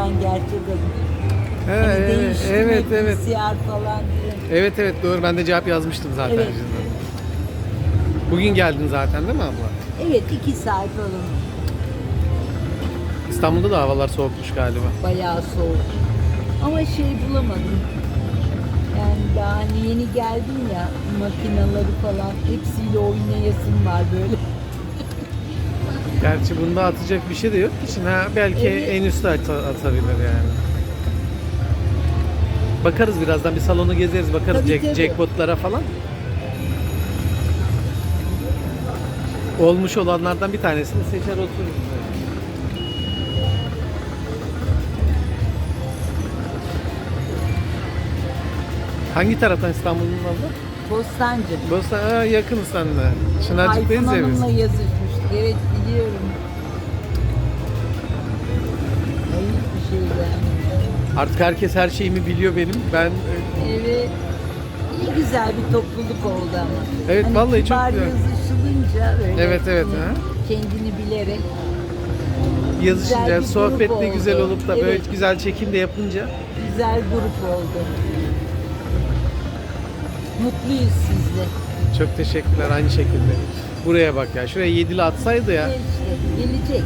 adı. He, Hani evet, değiştirmek, evet, evet. bilgisayar falan diye. Evet evet doğru ben de cevap yazmıştım zaten. Evet. Bugün geldin zaten değil mi abla? Evet iki saat falan. İstanbul'da da havalar soğukmuş galiba. Bayağı soğuk. Ama şey bulamadım. Yani daha hani yeni geldim ya makinaları falan hepsiyle oynayasım var böyle. Gerçi bunda atacak bir şey de yok için ha belki Evet. en üstte at- atabilir yani. Bakarız birazdan bir salonu gezeriz bakarız Tabii, jack, tabii. jackpotlara falan. Olmuş olanlardan bir tanesini seçer otururuz. Hangi taraftan İstanbul'un abla? Bostancı. Bostan Aa, yakınız seninle. Çınarcık'tayız Ayfun ya biz. Hanım'la yazışmıştık. Evet biliyorum. Ayıp bir şey yani. Artık herkes her şeyimi biliyor benim. Ben Evet. İyi güzel bir topluluk oldu ama. Evet, Hani vallahi çok kibar güzel. yazışılınca böyle. Evet, evet, hani ha. Kendini bilerek. yazışınca, Güzel bir sohbet grup de güzel oldu. olup da böyle Evet. güzel çekim de yapınca Güzel grup oldu. Mutluyuz sizle. Çok teşekkürler aynı şekilde. Buraya bak ya. Şuraya yedili atsaydı ya. İşte gelecek.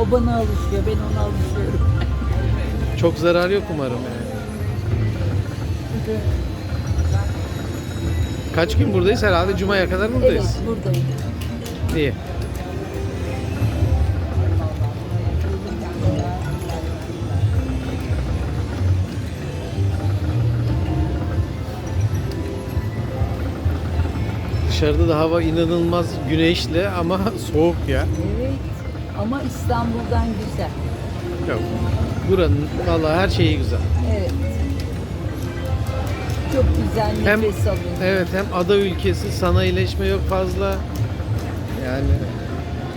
O bana alışıyor, ben ona alışıyorum. Çok zarar yok umarım yani. Kaç gün buradayız? Herhalde Cuma'ya kadar Evet, buradayız. buradayım. İyi. Dışarıda da hava inanılmaz güneşli ama soğuk ya. Evet. Ama İstanbul'dan güzel. Yok. Buranın vallahi her şeyi güzel. Evet. Çok güzel Hem nefes alın. evet hem ada ülkesi sanayileşme yok fazla. Yani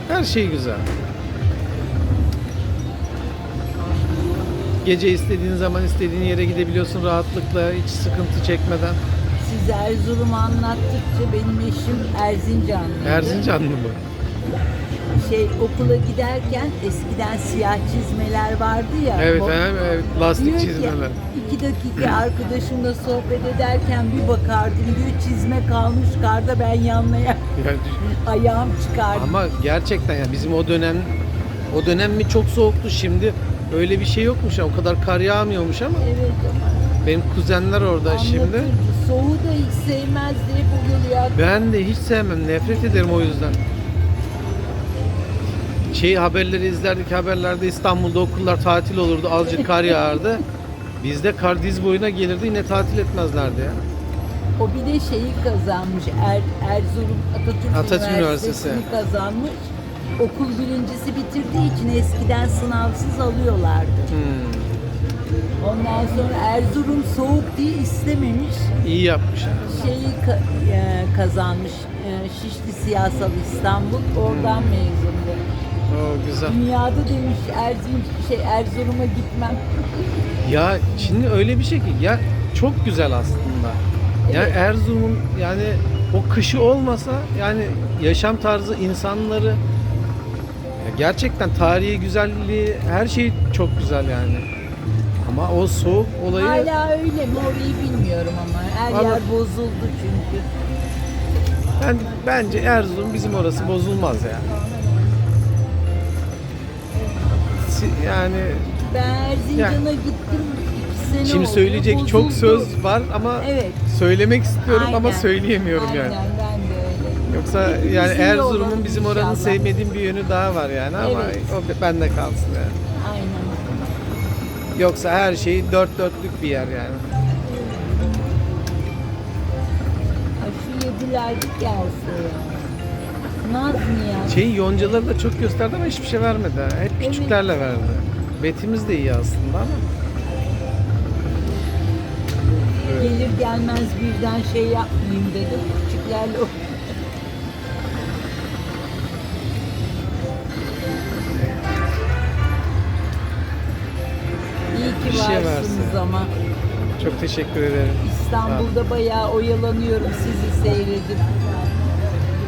her şey güzel. Gece istediğin zaman istediğin yere gidebiliyorsun rahatlıkla hiç sıkıntı çekmeden. Siz Erzurum'u anlattıkça benim eşim Erzincanlıydı. Erzincanlı mı? Şey okula giderken eskiden siyah çizmeler vardı ya. Evet, bu- evet, evet lastik Diyor ki, çizmeler. iki dakika arkadaşımla sohbet ederken bir bakardım diyor çizme kalmış karda ben yanlaya Yani, ayağım çıkardı. ama gerçekten ya bizim o dönem o dönem mi çok soğuktu şimdi öyle bir şey yokmuş ya o kadar kar yağmıyormuş ama Evet ama benim kuzenler orada şimdi. anlatırdı. Soğuğu da hiç sevmezdi hep o geliyor. Ben de hiç sevmem. Nefret ederim o yüzden. Şey haberleri izlerdik. Haberlerde İstanbul'da okullar tatil olurdu. Azıcık kar yağardı. Bizde kar diz boyuna gelirdi. Yine tatil etmezlerdi ya. O bir de şeyi kazanmış. Er, Erzurum Atatürk, Atatürk Üniversitesi'ni Üniversitesi. kazanmış. Okul birincisi bitirdiği için eskiden sınavsız alıyorlardı. Hmm, Ondan sonra Erzurum soğuk diye istememiş. iyi yapmış. Şeyi ka- e, kazanmış. E, Şişli Siyasal İstanbul. Oradan mezundu. O güzel. Dünyada demiş Erzin şey Erzurum'a gitmem. Ya şimdi öyle bir şey ki ya çok güzel aslında. Ya Evet. Erzurum'un yani o kışı olmasa yani yaşam tarzı insanları ya gerçekten tarihi güzelliği her şey çok güzel yani. Ama o soğuk olayı Hala öyle mi orayı bilmiyorum ama her Vallahi- yer bozuldu çünkü. ben bence Erzurum bizim orası bozulmaz ya. Si- Yani Ben Erzincan'a gittim iki sene şimdi oldu, söyleyecek çok bozuldu. söz var ama Evet. söylemek istiyorum ama Aynen. söyleyemiyorum Aynen, yani. ben de öyle. Yoksa Hepimiz yani iyi Erzurum'un olalım bizim oranın inşallah. sevmediğim bir yönü daha var yani ama Evet. o bende kalsın yani. Aynen. Yoksa her şey dört dörtlük bir yer yani. Şu yedilerdik gelse ya. Naz Niyaz. Şey yoncaları da çok gösterdi ama hiçbir şey vermedi. ha. Hep küçüklerle verdi. Betimiz de iyi aslında ama. Gelir gelmez birden şey yapmayayım dedim. Küçüklerle şey varsınız ama. Çok teşekkür ederim. İstanbul'da bayağı oyalanıyorum sizi seyredip.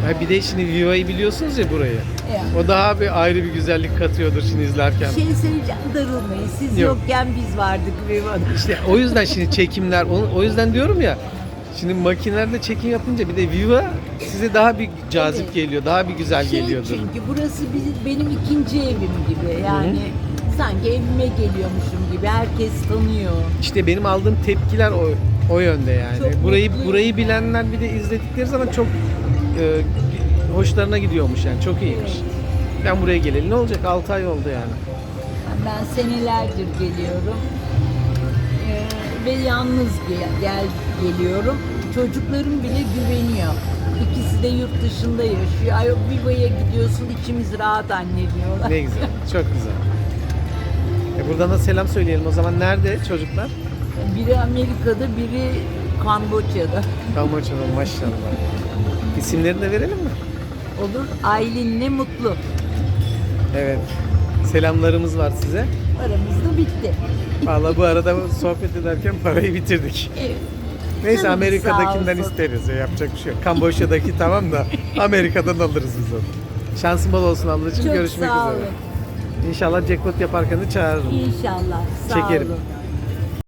Ha bir de şimdi Viva'yı biliyorsunuz ya burayı. Ya. O daha bir ayrı bir güzellik katıyordur şimdi izlerken. Şey söyleyeceğim darılmayın. Siz Yok. yokken biz vardık Viva'da. İşte o yüzden şimdi çekimler, o, o yüzden diyorum ya. Şimdi makinelerde çekim yapınca bir de Viva size daha bir cazip Evet. geliyor, daha bir güzel Şey geliyordur. çünkü burası bizim, benim ikinci evim gibi. Yani sanki evime geliyormuşum gibi. Herkes tanıyor. İşte benim aldığım tepkiler o o yönde yani. Çok burayı mutluyum burayı bilenler bir de izledikleri zaman çok e, hoşlarına gidiyormuş yani. Çok iyiymiş. Ben buraya geleli ne olacak? 6 ay oldu yani. Ben senelerdir geliyorum. Ee, ve yalnız gel, gel geliyorum. Çocuklarım bile güveniyor. İkisi de yurt dışında yaşıyor. Ay Viva'ya gidiyorsun içimiz rahat anne diyorlar. Ne güzel. Çok güzel. E buradan da selam söyleyelim. O zaman nerede çocuklar? Biri Amerika'da, biri Kamboçya'da. Kamboçya'da maşallah. İsimlerini de verelim mi? Olur. Aylin ne mutlu. Evet. Selamlarımız var size. Aramızda bitti. Vallahi bu arada sohbet ederken parayı bitirdik. Evet. Neyse Canım Amerika'dakinden sağ olsun. isteriz. ya, Yapacak bir şey yok. Kamboçya'daki tamam da Amerika'dan alırız biz onu. Şansın bol olsun ablacığım. Çok Görüşmek sağ üzere. olun. İnşallah jackpot yaparken de çağırırım. İnşallah. Sağ Çekerim. olun.